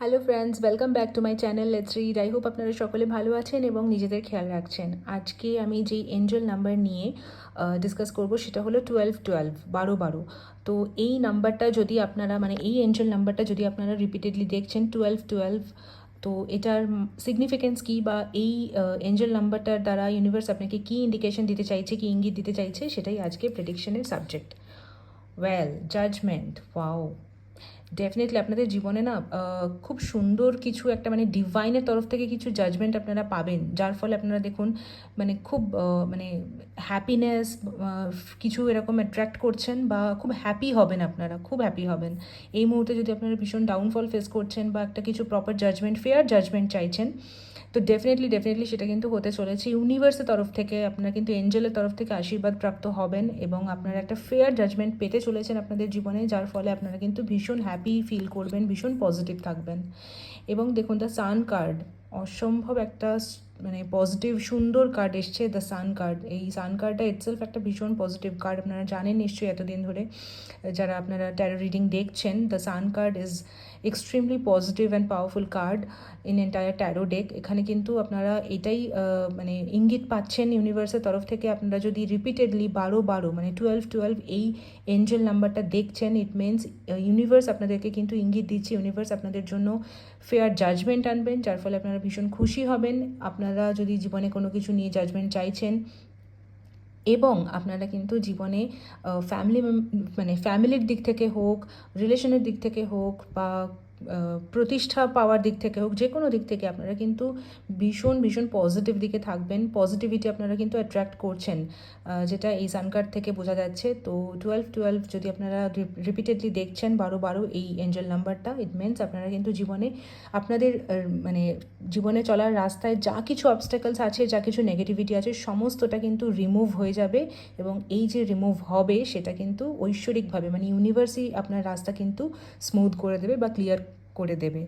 Hello friends welcome back to my channel let's read I hope আপনারা সকলে ভালো আছেন এবং নিজেদের খেয়াল রাখছেন। আজকে আমি যেই এঞ্জেল নাম্বার নিয়ে ডিসকাস করব সেটা হলো টুয়েলভ টুয়েলভ বারো বারো। তো এই নাম্বারটা যদি আপনারা মানে এই এঞ্জেল নাম্বারটা যদি আপনারা রিপিটেডলি দেখছেন টুয়েলভ টুয়েলভ তো এটার সিগনিফিকেন্স কী বা এই এঞ্জেল নাম্বারটার দ্বারা ইউনিভার্স আপনাকে কী ইন্ডিকেশন দিতে চাইছে, কী ইঙ্গিত দিতে চাইছে, সেটাই আজকে প্রেডিকশনের subject well judgement wow definitely আপনাদের জীবনে না খুব সুন্দর কিছু একটা মানে ডিভাইনের তরফ থেকে কিছু জাজমেন্ট আপনারা পাবেন। যার ফলে আপনারা দেখুন মানে খুব মানে হ্যাপিনেস কিছু এরকম অ্যাট্রাক্ট করছেন বা খুব হ্যাপি হবেন আপনারা, খুব হ্যাপি হবেন। এই মুহূর্তে যদি আপনারা ভীষণ ডাউনফল ফেস করছেন বা একটা কিছু প্রপার জাজমেন্ট ফেয়ার জাজমেন্ট চাইছেন তো ডেফিনেটলি ডেফিনেটলি সেটা কিন্তু হতে চলেছে। ইউনিভার্সের তরফ থেকে আপনারা কিন্তু এঞ্জেলের তরফ থেকে আশীর্বাদ প্রাপ্ত হবেন এবং আপনারা একটা ফেয়ার জাজমেন্ট পেতে চলেছেন আপনাদের জীবনে, যার ফলে আপনারা কিন্তু ভীষণ হ্যাপি ফিল করবেন, ভীষণ পজিটিভ থাকবেন। এবং দেখুন দ্য সান কার্ড অসম্ভব একটা মানে পজিটিভ সুন্দর কার্ড এসছে দ্য সান কার্ড এই সান কার্ডটা ইটসেলফ একটা ভীষণ পজিটিভ কার্ড আপনারা জানেন নিশ্চয়ই এতদিন ধরে, যারা আপনারা ট্যারো রিডিং দেখছেন the sun card is extremely positive and powerful card in entire tarot deck এখানে কিন্তু আপনারা এটাই মানে ইঙ্গিত পাচ্ছেন ইউনিভার্সের তরফ থেকে, আপনারা যদি রিপিটেডলি বারো বারো মানে টুয়েলভ টুয়েলভ এই এঞ্জেল নাম্বারটা দেখছেন ইট মিনস ইউনিভার্স আপনাদেরকে কিন্তু ইঙ্গিত দিচ্ছে ইউনিভার্স আপনাদের জন্য ফেয়ার জাজমেন্ট আনবেন, যার ফলে আপনারা ভীষণ খুশি হবেন, আপনারা যদি জীবনে কোনো কিছু নিয়ে জাজমেন্ট চাইছেন এবং আপনারা কিন্তু জীবনে ফ্যামিলি মানে ফ্যামিলির দিক থেকে হোক রিলেশনের দিক থেকে হোক বা প্রতিষ্ঠা পাওয়ার দিক থেকে হোক যে কোনো দিক থেকে আপনারা কিন্তু ভীষণ ভীষণ পজিটিভ দিকে থাকবেন। পজিটিভিটি আপনারা কিন্তু অ্যাট্রাক্ট করছেন যেটা এই সানকার্ড থেকে বোঝা যাচ্ছে। তো টুয়েলভ টুয়েলভ যদি আপনারা রিপিটেডলি দেখছেন, বারো বারো, এই এঞ্জেল নাম্বারটা ইট মিনস আপনারা কিন্তু জীবনে, আপনাদের মানে জীবনে চলার রাস্তায় যা কিছু অবস্টাকলস আছে, যা কিছু নেগেটিভিটি আছে, সমস্তটা কিন্তু রিমুভ হয়ে যাবে এবং এই যে রিমুভ হবে, সেটা কিন্তু ঐশ্বরিকভাবে মানে ইউনিভার্সই আপনার রাস্তা কিন্তু স্মুথ করে দেবে বা ক্লিয়ার করে দেবে।